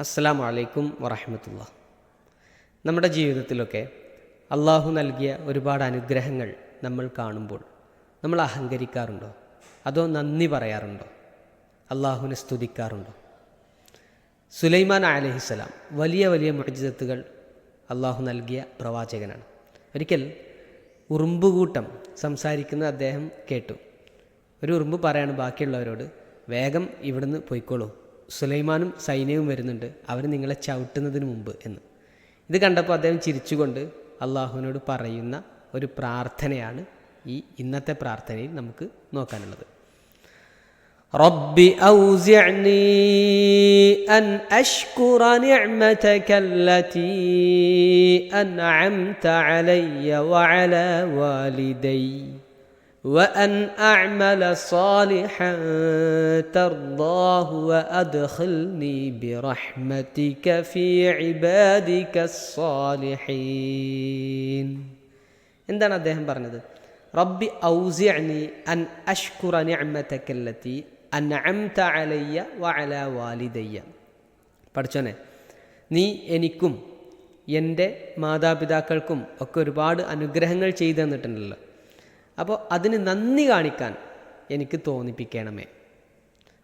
അസ്സലാമു വലൈക്കും വറഹമത്തുള്ള. നമ്മുടെ ജീവിതത്തിലൊക്കെ അള്ളാഹു നൽകിയ ഒരുപാട് അനുഗ്രഹങ്ങൾ നമ്മൾ കാണുമ്പോൾ നമ്മൾ അഹങ്കരിക്കാറുണ്ടോ? അതോ നന്ദി പറയാറുണ്ടോ? അള്ളാഹുവിനെ സ്തുതിക്കാറുണ്ടോ? സുലൈമാൻ അലഹിസ്സലാം വലിയ വലിയ മുഅജിസത്തുകൾ അള്ളാഹു നൽകിയ പ്രവാചകനാണ്. ഒരിക്കൽ ഉറുമ്പുകൂട്ടം സംസാരിക്കുന്ന അദ്ദേഹം കേട്ടു. ഒരു ഉറുമ്പ് പറയാണ് ബാക്കിയുള്ളവരോട് വേഗം ഇവിടുന്ന് പോയിക്കോളൂ. സുലൈമാനും സൈന്യവും വരുന്നുണ്ട് അവർ നിങ്ങളെ ചവിട്ടുന്നതിന് മുമ്പ് എന്ന് ഇത് കണ്ടപ്പോൾ അദ്ദേഹം ചിരിച്ചുകൊണ്ട് അള്ളാഹുവിനോട് പറയുന്ന ഒരു പ്രാർത്ഥനയാണ് ഈ ഇന്നത്തെ പ്രാർത്ഥനയിൽ നമുക്ക് നോക്കാനുള്ളത് رب أوزعني أن أشكر نعمتك التي أنعمت علي وعلى والدي وأن أعمل صالحا ترضاه وأدخلني برحمتك في عبادك الصالحين എന്താണ് അദ്ദേഹം പറഞ്ഞത് റബ്ബി ഔസിഅനി അൻ അഷ്കുറ നിഅമതക്കല്ലത്തി അൻഅംത അലയ്യ വഅല വാലിദയ്യ പഠിച്ചോനെ നീ എനിക്കും എൻ്റെ മാതാപിതാക്കൾക്കും ഒക്കെ ഒരുപാട് അനുഗ്രഹങ്ങൾ ചെയ്തു തന്നിട്ടുണ്ടല്ലോ അപ്പോൾ അതിന് നന്ദി കാണിക്കാൻ എനിക്ക് തോന്നിപ്പിക്കണമേ.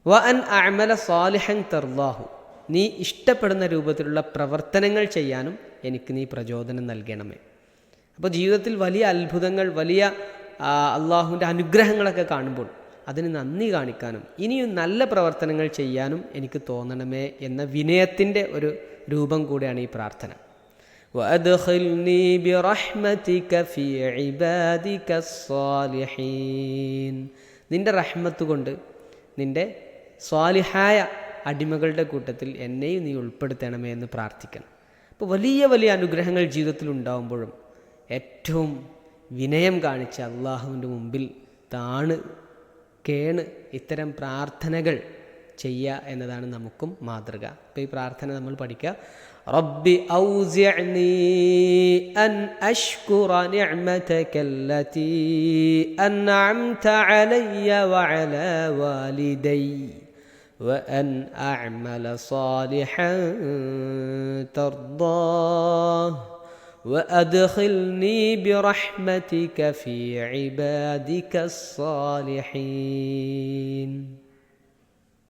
വ അൻ അമല സാലിഹൻ തർവാഹു നീ ഇഷ്ടപ്പെടുന്ന രൂപത്തിലുള്ള പ്രവർത്തനങ്ങൾ ചെയ്യാനും എനിക്ക് നീ പ്രചോദനം നൽകണമേ. അപ്പോൾ ജീവിതത്തിൽ വലിയ അത്ഭുതങ്ങൾ വലിയ അള്ളാഹുവിന്റെ അനുഗ്രഹങ്ങളൊക്കെ കാണുമ്പോൾ അതിന് നന്ദി കാണിക്കാനും ഇനിയും നല്ല പ്രവർത്തനങ്ങൾ ചെയ്യാനും എനിക്ക് തോന്നണമേ എന്ന വിനയത്തിന്റെ ഒരു രൂപം കൂടിയാണ് ഈ പ്രാർത്ഥന. وأدخلني برحمتك في عبادك الصالحين നിന്റെ റഹ്മത്ത് കൊണ്ട് നിന്റെ സ്വാലിഹായ അടിമകളുടെ കൂട്ടത്തിൽ എന്നെയും നീ ഉൾപ്പെടുത്തണമേ എന്ന് പ്രാർത്ഥിക്കണം അപ്പോൾ വലിയ വലിയ അനുഗ്രഹങ്ങൾ ജീവിതത്തിൽ ഉണ്ടാകുമ്പോഴും ഏറ്റവും വിനയം കാണിച്ച് അള്ളാഹുവിൻ്റെ മുമ്പിൽ താണ് കേണ് ഇത്തരം പ്രാർത്ഥനകൾ ചെയ്യുക എന്നതാണ് നമുക്കും മാതൃക അപ്പോൾ ഈ പ്രാർത്ഥന നമ്മൾ പഠിക്കുക رب أوزعني أن أشكر نعمتك التي أنعمت علي وعلى والدي وأن أعمل صالحا ترضاه وأدخلني برحمتك في عبادك الصالحين